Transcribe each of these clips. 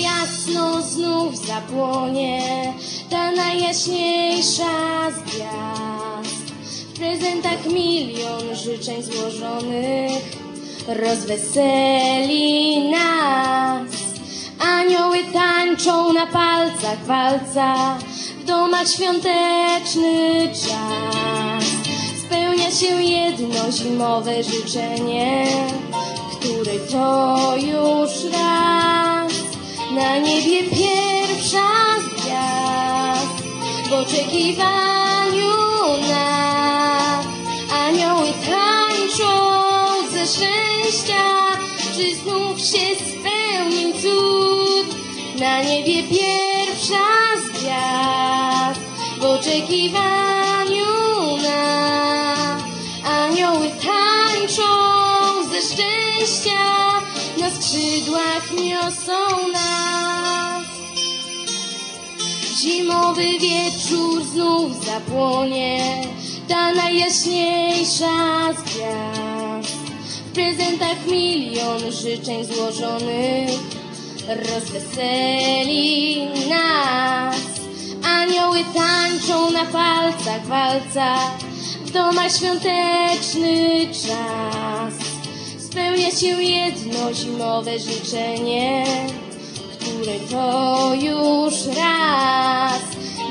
jasno znów zapłonie ta najjaśniejsza z gwiazd. W prezentach milion życzeń złożonych rozweseli nas. Anioły tańczą na palcach walca, w domach świąteczny czas. Spełnia się jedno zimowe życzenie, które to już raz. Na niebie pierwsza z gwiazd, w oczekiwaniu nas. Anioły tańczą ze szczęścia, czy znów się spełnił cud? Na niebie pierwsza z gwiazd, w oczekiwaniu szczęścia, na skrzydłach niosą nas. Zimowy wieczór znów zapłonie, ta najjaśniejsza z gwiazd. W prezentach milion życzeń złożonych rozweseli nas. Anioły tańczą na palcach walca, w domach świąteczny czas. Spełnia się jedno zimowe życzenie, które to już raz.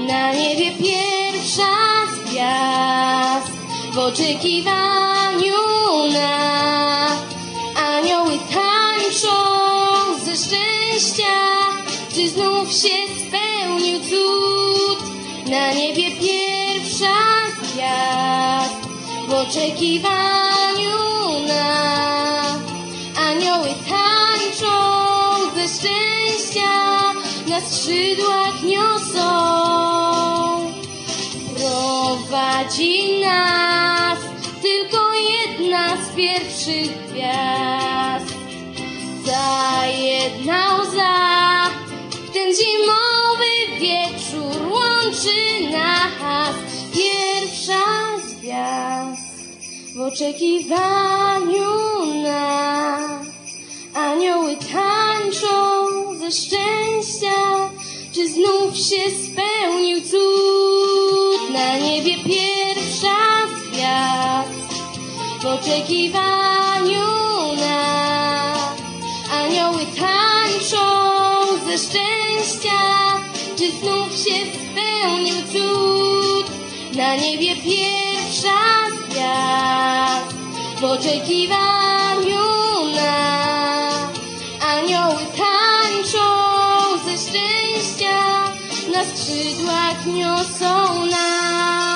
Na niebie pierwsza z gwiazd, w oczekiwaniu na anioły tańczą ze szczęścia, czy znów się spełnił cud? Na niebie pierwsza z gwiazd, w oczekiwaniu szczęścia, na skrzydłach niosą. Prowadzi nas tylko jedna z pierwszych gwiazd. Ta jedna łza w ten zimowy wieczór łączy nas. Pierwsza z gwiazd w oczekiwaniu na szczęścia, czy znów się spełnił cud? Na niebie pierwsza z gwiazd w oczekiwaniu na. Anioły tańczą ze szczęścia, czy znów się spełnił cud? Na niebie pierwsza z gwiazd w oczekiwaniu na skrzydłach niosą nas.